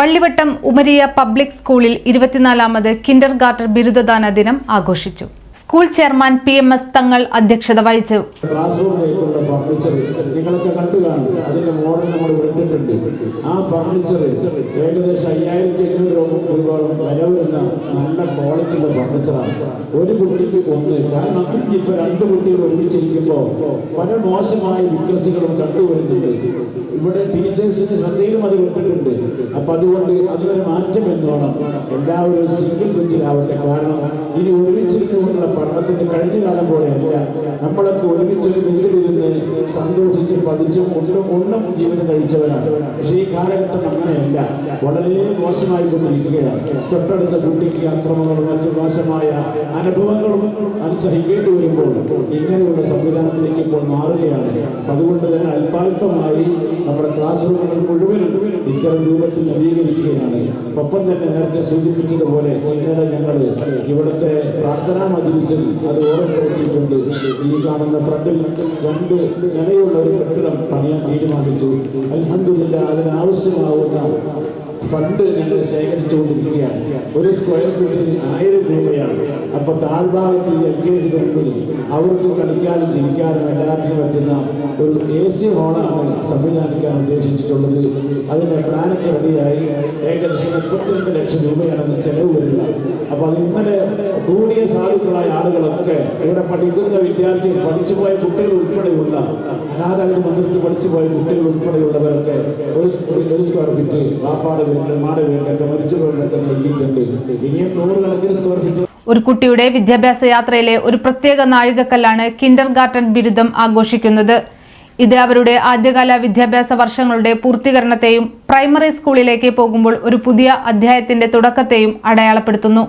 Vallivattam Umariya public സ്കൂളിൽ ഇരുപത്തിനാലാമത് Kinder Garter ബിരുദദാന ദിനം ആഘോഷിച്ചു. School chairman P M S Thangal അധ്യക്ഷത വഹിച്ചു. ക്ലാസ് റൂമിലേക്കുള്ള ഫർണിച്ചർ നിങ്ങളൊക്കെ കണ്ടു കാണും. അതിന്റെ മോഡൽ നമ്മൾ വിട്ടിട്ടുണ്ട്. ആ ഫർണിച്ചർ ഏകദേശം അയ്യായിരത്തി അഞ്ഞൂറ് രൂപ രൂപയോളം വില വരുന്ന നല്ല ക്വാളിറ്റിയുള്ള ഫർണിച്ചറാണ് ഒരു കുട്ടിക്ക് ഒന്ന്. കാരണം ഇപ്പൊ രണ്ട് കുട്ടികൾ ഒരുമിച്ചിരിക്കുമ്പോൾ പല മോശമായ വിക്രസികളും കണ്ടുവരുന്നുണ്ട്. ഇവിടെ ടീച്ചേഴ്സിന് ശ്രദ്ധയിലും അത് വിട്ടിട്ടുണ്ട്. അപ്പൊ അതുകൊണ്ട് അതിനൊരു മാറ്റം എന്നോണം എല്ലാവരും സിംഗിൾ ബെഞ്ചിലാവട്ടെ കാരണം ഇനി ഒരുമിച്ചിരുന്നുകൊണ്ടുള്ള പഠനത്തിന്റെ കഴിഞ്ഞ കാലം പോലെയല്ല. നമ്മളൊക്കെ ഒരുമിച്ചൊരു ബെഞ്ചിലിരുന്ന് സന്തോഷിച്ച് പതിച്ചും ഉണ്ടും ഉണ്ണും ജീവിതം കഴിച്ചവരാണ്. പക്ഷേ ഈ കാലഘട്ടം അങ്ങനെയല്ല. വളരെ മോശമായി കൊണ്ടിരിക്കുകയാണ് തൊട്ടടുത്ത കുട്ടിക്ക് അക്രമങ്ങളും മറ്റു മോശമായ അനുഭവങ്ങളും അനുസഹിക്കേണ്ടി വരുമ്പോൾ ഇങ്ങനെയുള്ള സംവിധാനത്തിലേക്ക് ഇപ്പോൾ മാറുകയാണ്. അതുകൊണ്ട് തന്നെ അല്പാൽപമായി നമ്മുടെ ക്ലാസ് റൂമുകൾ മുഴുവനും ഇത്തരം രൂപത്തിൽ നവീകരിക്കുകയാണ്. ഒപ്പം തന്നെ നേരത്തെ സൂചിപ്പിച്ചതുപോലെ ഇന്നലെ ഞങ്ങൾ ഇവിടുത്തെ പ്രാർത്ഥനാ മജിലിസിൽ അത് ഓർമ്മപ്പെടുത്തിയിട്ടുണ്ട്. ഈ കാണുന്ന ഫ്രണ്ടിൽ രണ്ട് നിലയുള്ള ഒരു കെട്ടിടം പണിയാൻ തീരുമാനിച്ചു. അലഹമില്ല അതിനാവശ്യമാവുന്ന ഫണ്ട് ഞങ്ങൾ ശേഖരിച്ചുകൊണ്ടിരിക്കുകയാണ്. ഒരു സ്ക്വയർ ഫീറ്റിന് ആയിരം രൂപയാണ്. അപ്പൊ താഴ്ഭാഗത്ത് എൽ കെ ജി തൊട്ടിൽ അവർക്ക് കളിക്കാനും ചിരിക്കാനും എല്ലാത്തിനും പറ്റുന്ന ഒരു എ സി ഹോളാണ് സംവിധാനിക്കാൻ ഉദ്ദേശിച്ചിട്ടുള്ളത്. അതിന്റെ പ്ലാനൊക്കെ റെഡിയായി. ഏകദേശം മുപ്പത്തിരണ്ട് ലക്ഷം രൂപയാണ് ചെലവ് വരിക അപ്പൊ അത് ഇന്നലെ കൂടിയ സാധുക്കളായ ആളുകളൊക്കെ ഇവിടെ പഠിക്കുന്ന വിദ്യാർത്ഥികൾ പഠിച്ചുപോയ കുട്ടികൾ ഉൾപ്പെടെയുള്ള അനാഥാലയ മന്ദിരത്തിൽ പഠിച്ചു പോയ കുട്ടികൾ ഉൾപ്പെടെയുള്ളവരൊക്കെ ഒരു ഒരു സ്ക്വയർ ഫീറ്റ് വാപ്പാട് വീടിന് മാട വീടിനൊക്കെ മരിച്ചുപോയവരൊക്കെ നൽകിയിട്ടുണ്ട്. ഇനിയും നൂറുകണക്കിന് സ്ക്വയർ ഫീറ്റ് ഒരു കുട്ടിയുടെ വിദ്യാഭ്യാസ യാത്രയിലെ ഒരു പ്രത്യേക നാഴികക്കല്ലാണ് കിൻഡർ ഗാർട്ടൻ ബിരുദം ആഘോഷിക്കുന്നത്. ഇത് അവരുടെ ആദ്യകാല വിദ്യാഭ്യാസ വർഷങ്ങളുടെ പൂർത്തീകരണത്തെയും പ്രൈമറി സ്കൂളിലേക്ക് പോകുമ്പോൾ ഒരു പുതിയ അധ്യായത്തിന്റെ തുടക്കത്തെയും അടയാളപ്പെടുത്തുന്നു.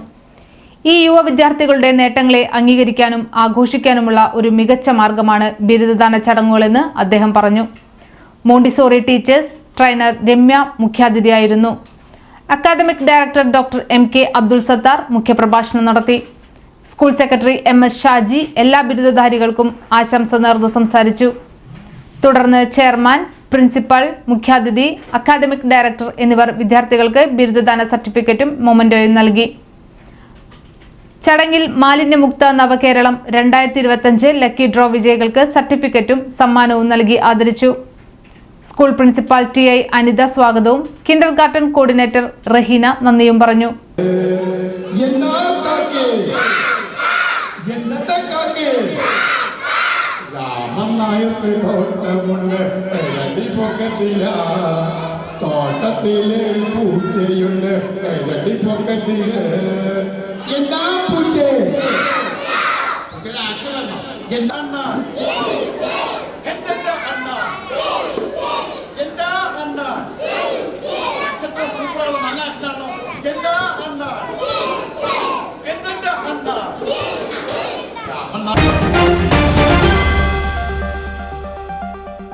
ഈ യുവ വിദ്യാർത്ഥികളുടെ നേട്ടങ്ങളെ അംഗീകരിക്കാനും ആഘോഷിക്കാനുമുള്ള ഒരു മികച്ച മാർഗമാണ് ബിരുദദാന ചടങ്ങുകളെന്ന് അദ്ദേഹം പറഞ്ഞു. Montessori teachers trainer Ramya മുഖ്യാതിഥിയായിരുന്നു. Academic director doctor M K Abdul Sathar മുഖ്യപ്രഭാഷണം നടത്തി. School secretary M S Shaji എല്ലാ ബിരുദധാരികൾക്കും ആശംസ നേർന്നു സംസാരിച്ചു. തുടർന്ന് ചെയർമാൻ പ്രിൻസിപ്പൽ മുഖ്യാതിഥി അക്കാദമിക് ഡയറക്ടർ എന്നിവർ വിദ്യാർത്ഥികൾക്ക് ബിരുദദാന സർട്ടിഫിക്കറ്റും മൊമെന്റോയും നൽകി. ചടങ്ങിൽ മാലിന്യമുക്ത നവകേരളം രണ്ടായിരത്തി ഇരുപത്തഞ്ച് ലക്കി ഡ്രോ വിജയികൾക്ക് സർട്ടിഫിക്കറ്റും സമ്മാനവും നൽകി ആദരിച്ചു. School principal T I Anitha സ്വാഗതവും കിൻഡർ ഗാർട്ടൻ കോർഡിനേറ്റർ റഹീന നന്ദിയും പറഞ്ഞു. തോട്ടത്തിൽ പൂച്ചയുണ്ട് പൊക്കത്തിൽ ఇక్కడ అక్షరం ఎంత అన్నా